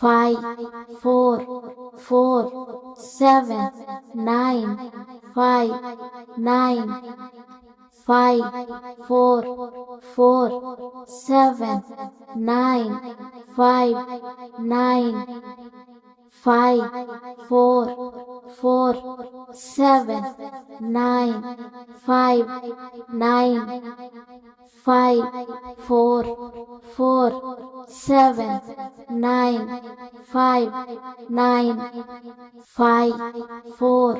five, four, four, seven, nine, five, nine, five, four, four, seven, nine, five, nine, five, four, four, seven, nine, five, nine, five, four, four, seven, nine, five, nine, five, four,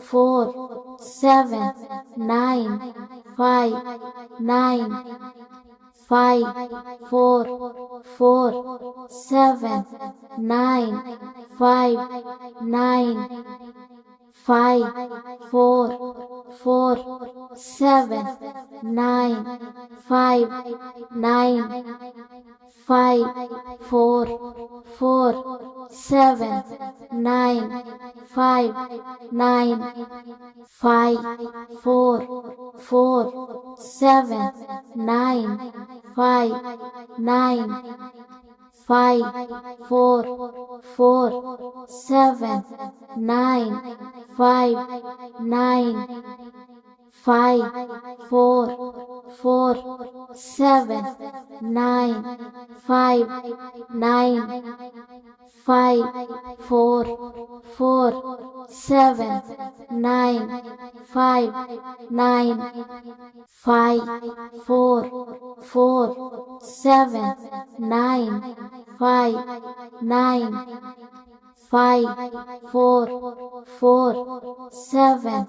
four, seven, nine, five, nine, five, four, four, seven, nine, five, nine, five, four, four, seven, nine, five, nine, five, four, four, seven, nine, five, nine, five, four, four, seven, nine, five, nine, five, four, four, seven, nine, five, nine, five, four, four, seven, nine, five, nine, five, four, four, seven, nine, five, nine, five, four, four, seven, nine, five, nine, five, four, four, seven,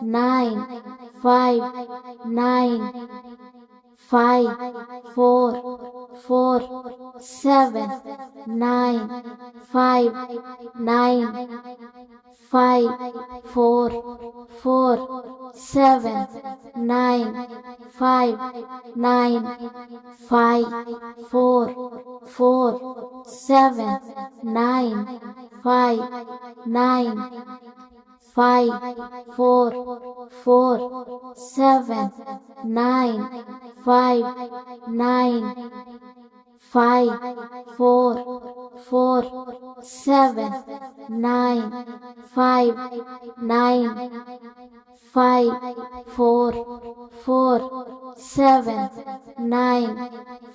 nine, five, nine, five, four, four, seven, nine, five, nine, five, four, four, seven, nine, five, nine, five, four, four, seven, nine, five, nine, five, four, four, seven, nine, five, nine, five, four, four, seven, nine, five, nine, five, four, four, seven, nine,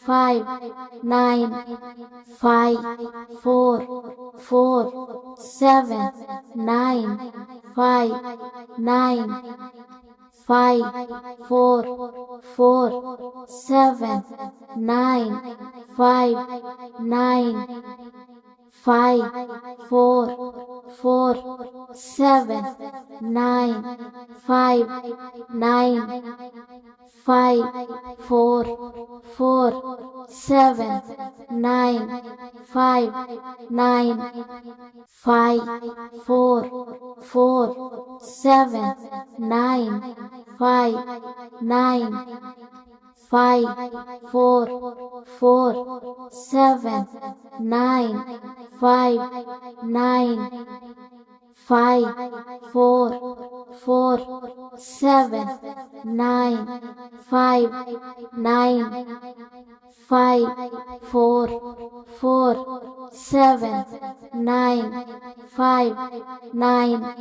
five, nine, five, four, four, seven, nine, five, nine, five, four, four, seven, nine, five, nine, five, four, four, seven, nine, five, nine, five, four, four, seven, nine, five, nine, five, four, four, seven, nine, five, nine, five, four, four, seven, nine, five, nine, five, four, four, seven, nine, five, nine, five, four, four, seven, nine, five, nine.